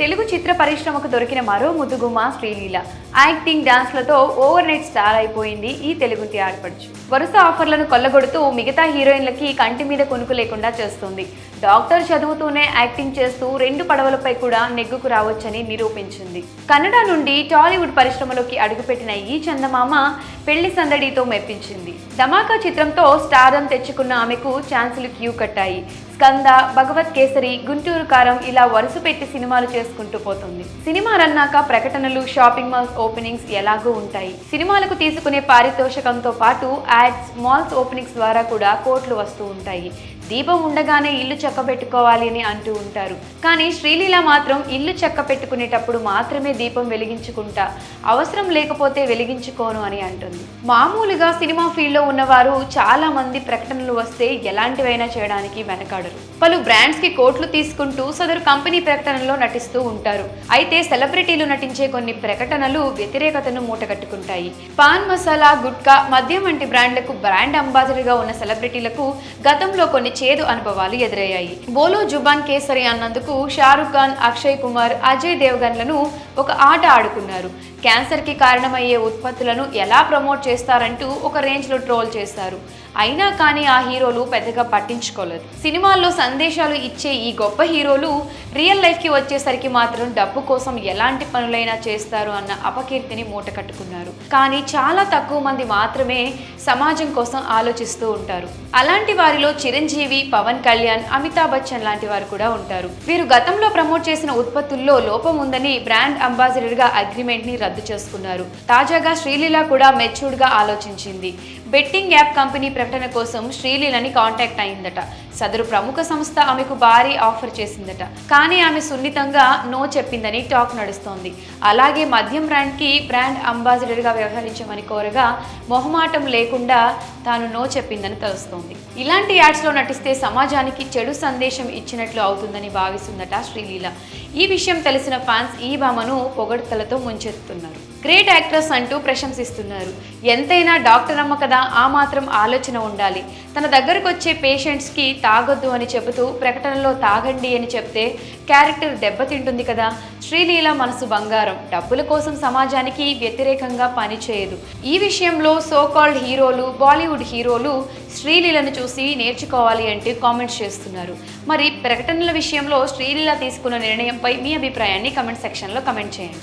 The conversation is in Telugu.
తెలుగు చిత్ర పరిశ్రమకు దొరికిన మరో ముద్దుగుమ్మ శ్రీలీల. యాక్టింగ్ డాన్స్లతో ఓవర్ నైట్ స్టార్ అయిపోయింది ఈ తెలుగు ఆడపడుచు వరుస ఆఫర్లను కొల్లగొడుతూ మిగతా హీరోయిన్లకి కంటి మీద కొనుకు లేకుండా చేస్తుంది. డాక్టర్ చదువుతూనే యాక్టింగ్ చేస్తూ రెండు పడవలపై కూడా నెగ్గుకు రావచ్చని నిరూపించింది. కన్నడ నుండి టాలీవుడ్ పరిశ్రమలోకి అడుగుపెట్టిన ఈ చందమామ పెళ్ళి సందడితో మెప్పించింది. ధమాకా చిత్రంతో స్టారం తెచ్చుకున్న ఆమెకు ఛాన్సులు క్యూ కట్టాయి. స్కంద భగవత్ కేసరి గుంటూరు కారం ఇలా వరుస పెట్టి సినిమాలు చేస్తూ చేసుకుంటూ పోతుంది. సినిమా రన్నాక ప్రకటనలు షాపింగ్ మాల్స్ ఓపెనింగ్స్ ఎలాగూ ఉంటాయి. సినిమాలకు తీసుకునే పారితోషికంతో పాటు యాడ్స్ మాల్స్ ఓపెనింగ్స్ ద్వారా కూడా కోట్లు వస్తూ ఉంటాయి. దీపం ఉండగానే ఇల్లు చక్కబెట్టుకోవాలి అని అంటూ ఉంటారు. కానీ శ్రీలీల మాత్రం ఇల్లు చక్క పెట్టుకునేటప్పుడు మాత్రమే దీపం వెలిగించుకుంటా అవసరం లేకపోతే వెలిగించుకోను అని అంటుంది. మామూలుగా సినిమా ఫీల్డ్లో ఉన్నవారు చాలా మంది ప్రకటనలు వస్తే ఎలాంటివైనా చేయడానికి వెనకాడరు. పలు బ్రాండ్స్కి కోట్లు తీసుకుంటూ సదరు కంపెనీ ప్రకటనలో నటిస్తూ ఉంటారు. అయితే సెలబ్రిటీలు నటించే కొన్ని ప్రకటనలు వ్యతిరేకతను మూటగట్టుకుంటాయి. పాన్ మసాలా గుట్కా మద్యం వంటి బ్రాండ్లకు బ్రాండ్ అంబాసిడర్గా ఉన్న సెలబ్రిటీలకు గతంలో కొన్ని చేదు అనుభవాలు ఎదురయ్యాయి. బోలో జుబాన్ కేసరి అన్నందుకు షారుఖ్ ఖాన్ అక్షయ్ కుమార్ అజయ్ దేవగన్లను ఒక ఆట ఆడుకున్నారు. క్యాన్సర్కి కారణమయ్యే ఉత్పత్తులను ఎలా ప్రమోట్ చేస్తారంటూ ఒక రేంజ్లో ట్రోల్ చేశారు. అయినా కానీ ఆ హీరోలు పెద్దగా పట్టించుకోలేదు. సినిమాల్లో సందేశాలు ఇచ్చే ఈ గొప్ప హీరోలు రియల్ లైఫ్కి వచ్చేసరికి మాత్రం డబ్బు కోసం ఎలాంటి పనులైనా చేస్తారు అన్న అపకీర్తిని మూట కట్టుకున్నారు. కానీ చాలా తక్కువ మంది మాత్రమే సమాజం కోసం ఆలోచిస్తూ ఉంటారు. అలాంటి వారిలో చిరంజీవి పవన్ కళ్యాణ్ అమితాబ్ బచ్చన్ లాంటి వారు కూడా ఉంటారు. వీరు గతంలో ప్రమోట్ చేసిన ఉత్పత్తుల్లో లోపం ఉందని బ్రాండ్ అంబాసిడర్గా అగ్రిమెంట్ని రద్దు రద్దు చేసుకున్నారు. తాజాగా శ్రీలీల కూడా మెచ్యూర్డ్గా ఆలోచించింది. బెట్టింగ్ యాప్ కంపెనీ ప్రకటన కోసం శ్రీలీలని కాంటాక్ట్ అయిందట. సదరు ప్రముఖ సంస్థ ఆమెకు భారీ ఆఫర్ చేసిందట. కానీ ఆమె సున్నితంగా నో చెప్పిందని టాక్ నడుస్తోంది. అలాగే మద్యం బ్రాండ్కి బ్రాండ్ అంబాసిడర్గా వ్యవహరించమని కోరగా మొహమాటం లేకుండా తాను నో చెప్పిందని తెలుస్తోంది. ఇలాంటి యాడ్స్లో నటిస్తే సమాజానికి చెడు సందేశం ఇచ్చినట్లు అవుతుందని భావిస్తుందట శ్రీలీల. ఈ విషయం తెలిసిన ఫ్యాన్స్ ఈ భామను పొగడ్తలతో ముంచెత్తుతున్నారు. గ్రేట్ యాక్ట్రెస్ అంటూ ప్రశంసిస్తున్నారు. ఎంతైనా డాక్టర్ అమ్మ కదా ఆ మాత్రం ఆలోచన ఉండాలి. తన దగ్గరకు వచ్చే పేషెంట్స్కి తాగొద్దు అని చెబుతూ ప్రకటనలో తాగండి అని చెప్తే క్యారెక్టర్ దెబ్బతింటుంది కదా. శ్రీలీల మనసు బంగారం. డబ్బుల కోసం సమాజానికి వ్యతిరేకంగా పనిచేయదు ఈ విషయంలో సో కాల్డ్ హీరోలు బాలీవుడ్ హీరోలు శ్రీలీలను చూసి నేర్చుకోవాలి అంటే కామెంట్స్ చేస్తున్నారు. మరి ప్రకటనల విషయంలో శ్రీలీల తీసుకున్న నిర్ణయంపై మీ అభిప్రాయాన్ని కమెంట్ సెక్షన్లో కమెంట్ చేయండి.